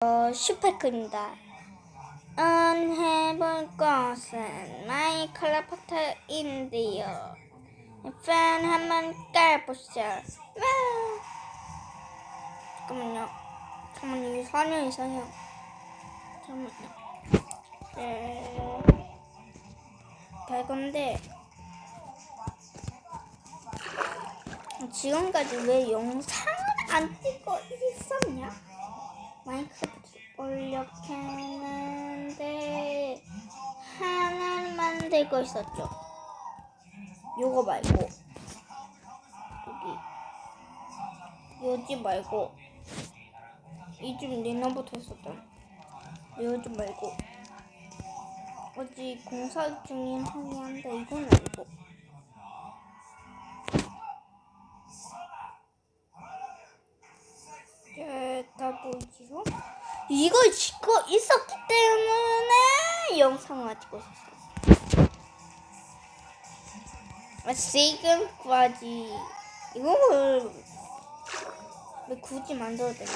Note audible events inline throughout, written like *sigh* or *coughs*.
어, 슈퍼크입니다. 안 해볼 것은 마이크래프트인데요. 팬 한번 깔보시죠. 와! 잠깐만요. 잠깐만요. 이 사냥 이상해요. 잠깐만요. 네. 갈 건데 지금까지 왜 영상을 안 찍고 있었냐? 마이크래프트 올려켰는데 하나는 만들고 있었죠. 요거 말고. 여기. 요지 말고. 이쯤 리너부터 했었던. 요지 말고. 어디 공사 중인 하긴 한데 이건 아니고 이걸 짓고 있었기 때문에 영상을 찍고 있었어요. 아, 지금까지 이걸 왜 굳이 만들어야 되나?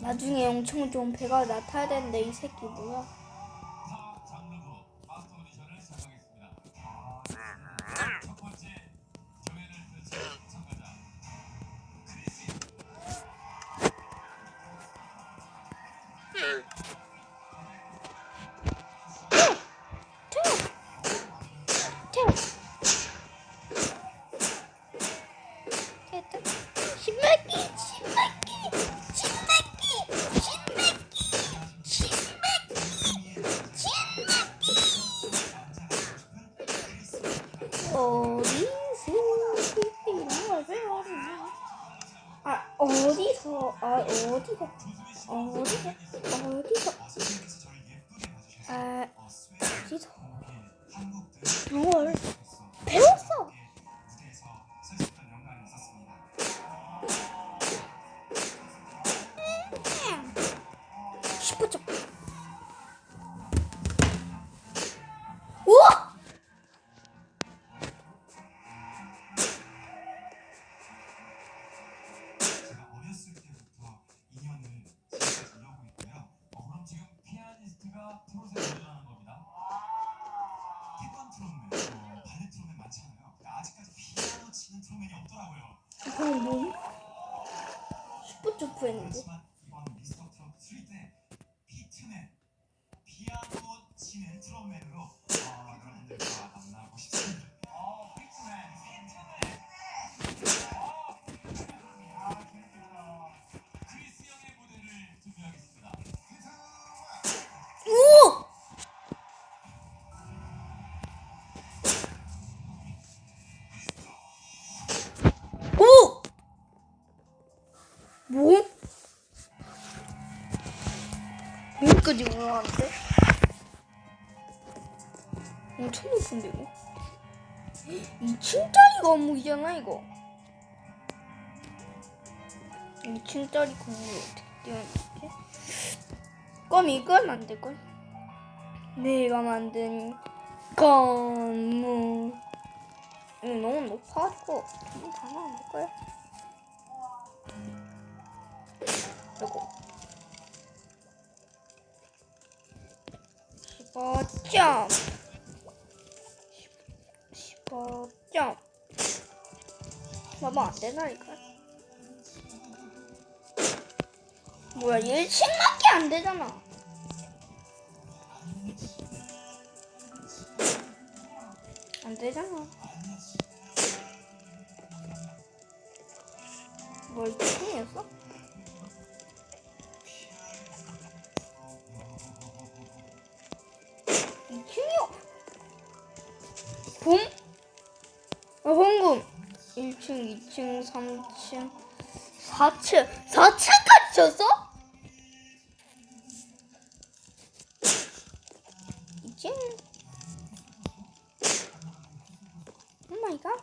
나중에 엄청 좋은 배가 나타야 되는데 이 새끼 뭐야? 어디서? 어디서? 어디서? 아 어디서? 뭘 배웠어? 슈퍼 점. 여기까지 올라왔는데? 엄청 높은데 이거? 2층짜리 건물이잖아 이거 2층짜리 건물이 어떻게 뛰어나게? 그럼 이걸 만들걸? 내가 만든 건물 이거 너무 높아가지고 나안 될 거야. 요거 15점. 15점. 봐봐 안 되나니까. 뭐야 1층밖에 안 되잖아. 안 되잖아. 뭐 1층이었어? 1층, 2층, 3층, 4층. 4층까지 쳤어? 2층. 오 마이 갓.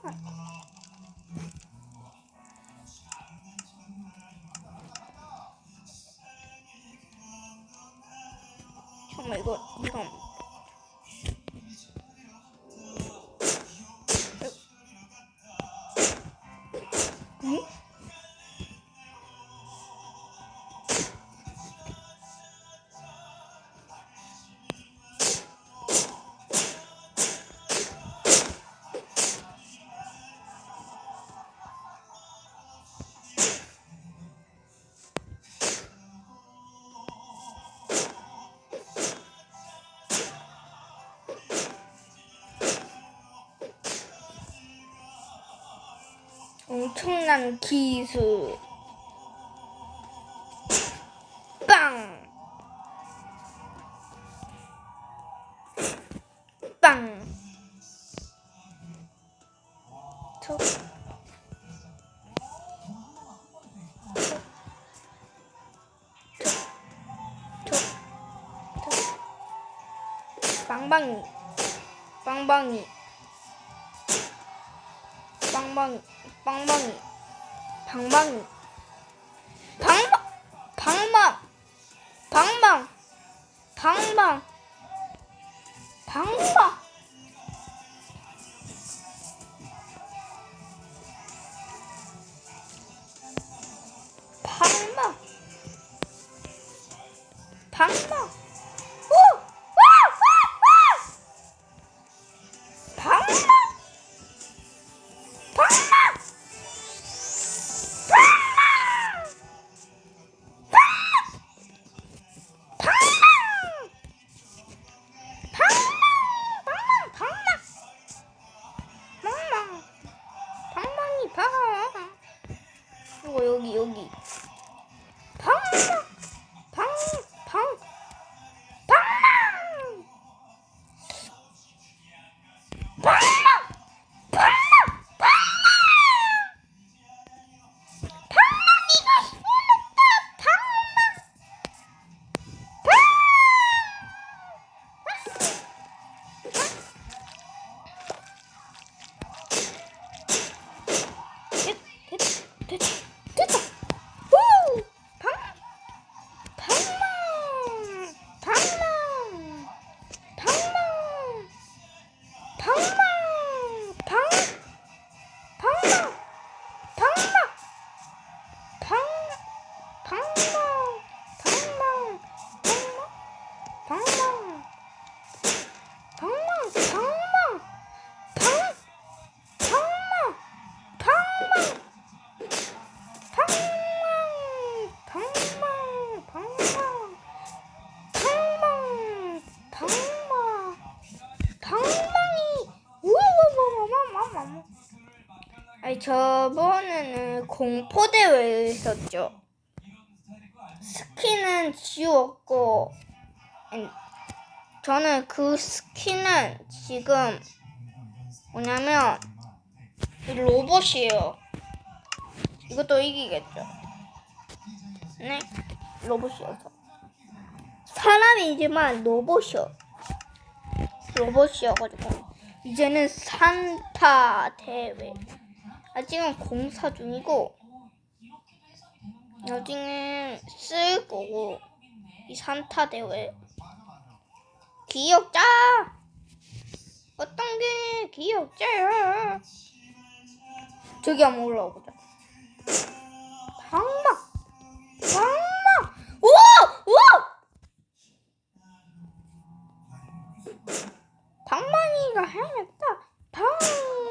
엄청난 기술. 빵! 빵! 툭. 빵빵이 빵빵이 빵빵이 빵빵이 방방이 방방 방방 방방 방방 방방 방방 방방 저번에는 공포 대회 했었죠 스킨은 지웠고 아니, 저는 그 스킨은 지금 뭐냐면 이 로봇이에요 이것도 이기겠죠 네, 로봇이어서. 사람이지만 로봇이요. 로봇이어가지고. 이제는 산타 대회. 아직은 공사 중이고, 나중에 쓸 거고, 이 산타 대회. 기억자! 어떤 게 기억자야? 저기 한번 올라와 보자. 방막! 방망! 오! 오! 방망이가. 방! 방!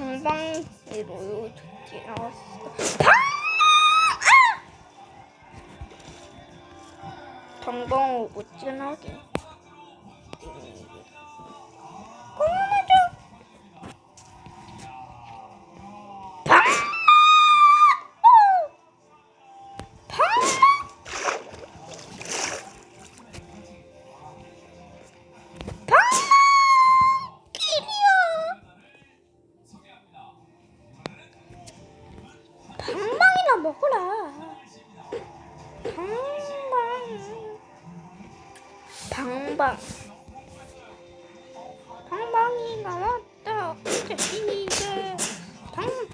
전방위로 요쪽지 나왔어. 아! 아! 전방 오고 찐하게. 먹어라. 방방. 방방. 방방이가 왔다. 어, 이제 방방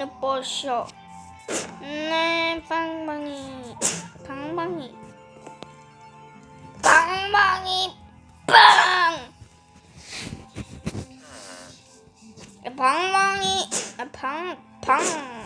방망이는 버셔. 내 방망이. 방망이. 방망이. 빵! 방망이. 방 방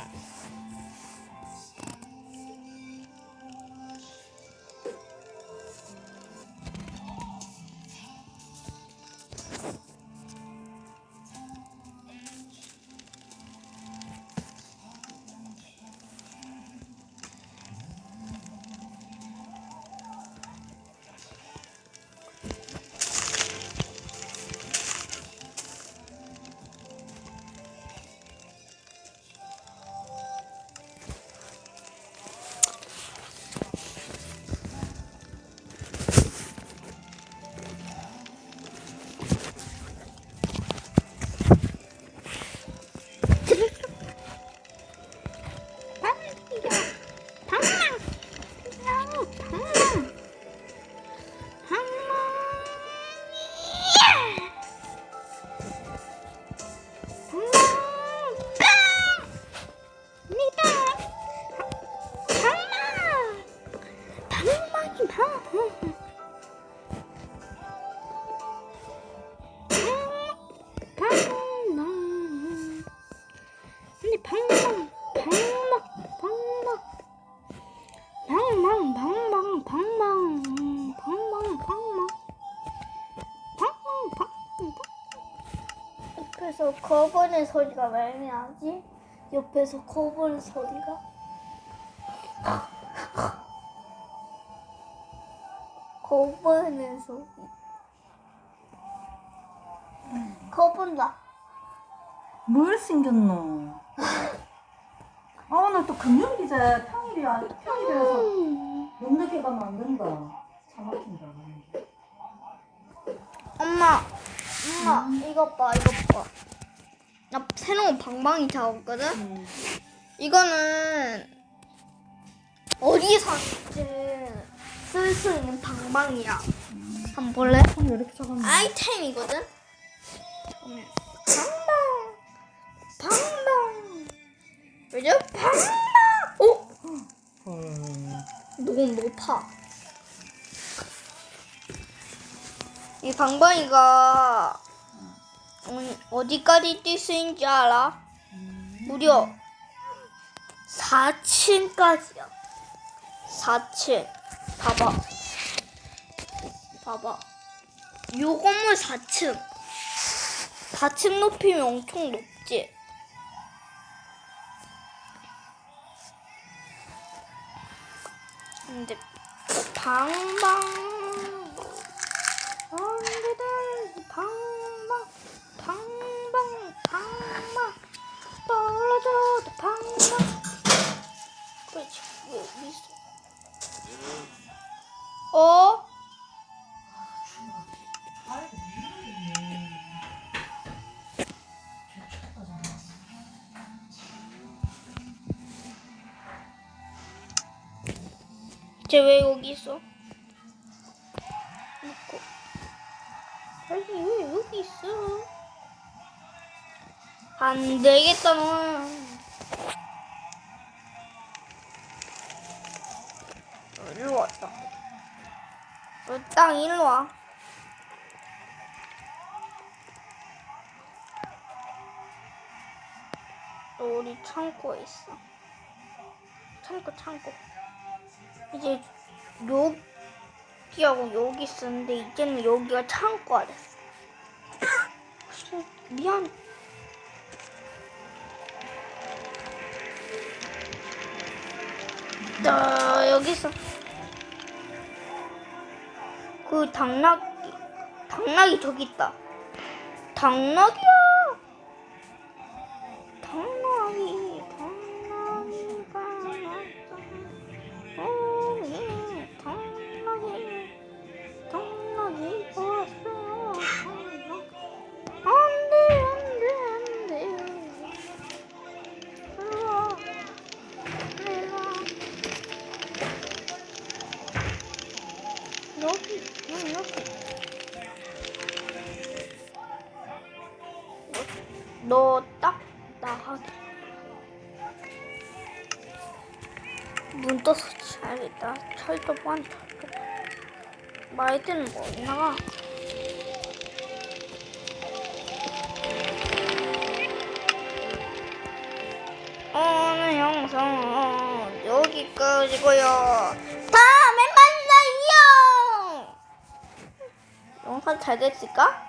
거버는 소리가 왜 나지? 옆에서 거버는 소리가 거버는 소리 거본다 뭘 생겼노? 아 오늘 또 금요일이자 평일이야 평일이라서 너무 늦게 가면 안 된다. 차 막힌다. 엄마, 엄마, 이것 봐, 이것 봐. 나 새로운 방망이 잡았거든? 음. 이거는 어디서든 쓸수 있는 방망이야. 한번 볼래? 아이템이거든? 방방, 방방, 그죠? 방방! 오! 헐. 너무 높아. 이 방방이가 음, 어디까지 뛸 수 있는지 알아? 무려 4층까지야. 4층. 봐봐. 봐봐. 요 건물 4층. 4층 높이면 엄청 높지. 근데 방방 쟤 왜 여기 있어? 놓고. 아니 왜 여기 있어? 안 되겠다 너는 일로 왔다 너땅 일로 와. 너 우리 창고에 있어. 창고 창고 이제 여기하고 여기 있었는데 이제는 여기가 창고가 됐어. *coughs* 미안. 나 여기 있어. 그 당나귀, 당나귀 저기 있다. 당나귀야. 너딱 나가게 문 떠서 자야겠다. 철도 반 철도. 마이드는 뭐 있나? 오늘 영상은 여기까지고요. 다음에 만나요. 영상 잘 됐을까?